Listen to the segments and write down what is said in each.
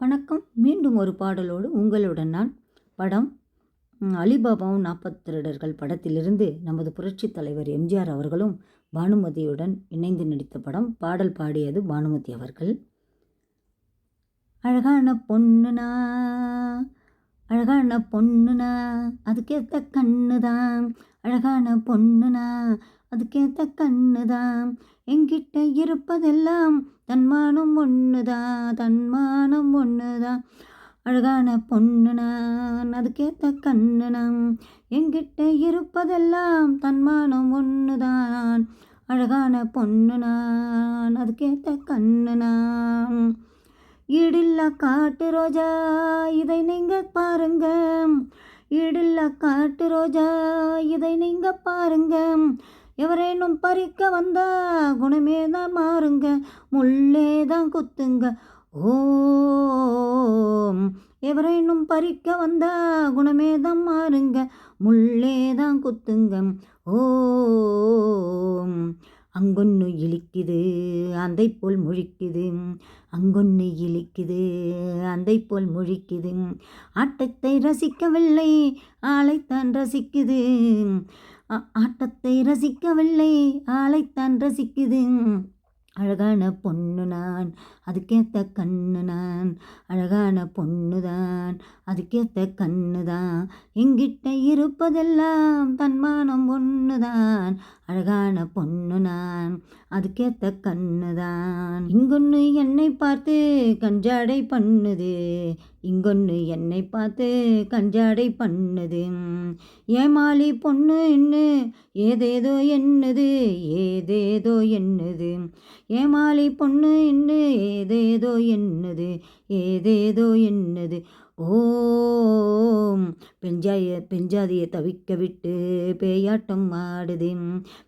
வணக்கம். மீண்டும் ஒரு பாடலோடு உங்களுடன் நான் படம் அலிபாபாவும் நாற்பத்திரடர்கள் படத்திலிருந்து நமது புரட்சித் தலைவர் எம்ஜிஆர் அவர்களும் பானுமதியுடன் இணைந்து நடித்த படம் பாடல் பாடியது பானுமதி அவர்கள். அழகான பொண்ணுனா அழகான பொண்ணுனா அதுக்கேற்ற கண்ணுதான். அழகான பொண்ணுனா அதுக்கேத்த கண்ணுதான் என்கிட்ட இருப்பதெல்லாம் தன்மானம் ஒன்று தான் தன்மானம் ஒன்று தான் அழகான பொண்ணு நான் அதுக்கேத்த கண்ணு நான் என்கிட்ட இருப்பதெல்லாம் தன்மானம் ஒண்ணுதான். அழகான பொண்ணு நான் அதுக்கேத்த கண்ணு நான் ஈடில்ல காட்டு ரோஜா இதை நீங்கள் பாருங்க. ஈடில்ல காட்டு ரோஜா இதை நீங்கள் பாருங்க. எவரேனும் பறிக்க வந்தா குணமே தான் மாறுங்க முள்ளே தான் குத்துங்க. ஓம் எவரேனும் பறிக்க வந்தா குணமே தான் மாறுங்க முள்ளே தான் குத்துங்க. ஓம் அங்கொன்னு இழிக்குது அந்தை போல் முழிக்குது. அங்கொன்னு இழிக்குது அந்தை போல் முழிக்குது. ஆட்டத்தை ரசிக்கவில்லை ஆளைத்தான் ரசிக்குது. ஆட்டத்தை ரசிக்கவில்லை. ஆளைத்தான் ரசிக்குது. அழகான பொண்ணு நான் அதுக்கேத்த கண்ணு நான் அழகான பொண்ணு தான் அதுக்கேத்த கண்ணு தான். எங்கிட்ட இருப்பதெல்லாம் தன்மானம் ஒன்று தான். அழகான பொண்ணு நான் அதுக்கேத்த கண்ணு தான். இங்கொன்று என்னை பார்த்து கஞ்சாடை பண்ணுது. இங்கொன்று என்னை பார்த்து கஞ்சாடை பண்ணுது. ஏமாலி பொண்ணு என்ன ஏதேதோ என்னது ஏதேதோ என்னது. ஏமாலி பொண்ணு என்ன ஏதேதோ என்னது ஏதேதோ என்னது. ஓ பெஞ்சாய பெஞ்சாதியை தவிக்க விட்டு பேயாட்டம் ஆடுது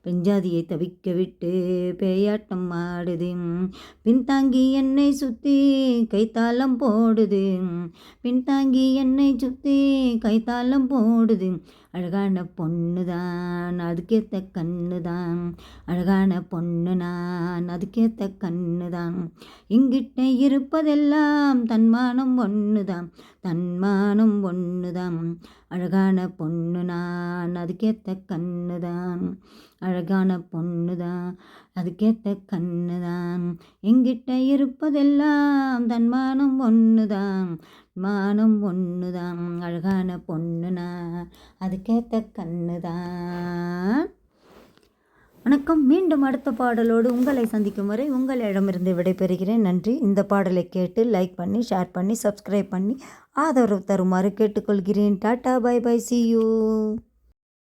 பெஞ்சாதியை தவிக்க விட்டு பேயாட்டம் ஆடுது பின்தாங்கி என்னை சுற்றி கைத்தாளம் போடுது பின்தாங்கி என்னை சுற்றி கைத்தாளம் போடுது அழகான பொண்ணு தான் அதுக்கேற்ற கண்ணு தான் அழகான பொண்ணுனா அதுக்கேத்த கண்ணு தான் இங்கிட்ட இருப்பதெல்லாம் தன்மானம் ஒன்று தான் தன்மானம் ஒன்று தான் அழகான பொண்ணு நான் அதுக்கேத்த கண்ணு தான் அழகான பொண்ணு தான் அதுக்கேத்த கண்ணு தான் எங்கிட்ட இருப்பதெல்லாம் தன்மானம் ஒன்று தான் மானம் ஒன்று தான் அழகான பொண்ணு நான் அதுக்கேத்த கண்ணு தான் வணக்கம். மீண்டும் அடுத்த பாடலோடு உங்களை சந்திக்கும் வரை உங்களிடமிருந்து விடைபெறுகிறேன். நன்றி. இந்த பாடலை கேட்டு லைக் பண்ணி ஷேர் பண்ணி சப்ஸ்கிரைப் பண்ணி ஆதரவு தருமாறு கேட்டுக்கொள்கிறேன். Tata bye bye see you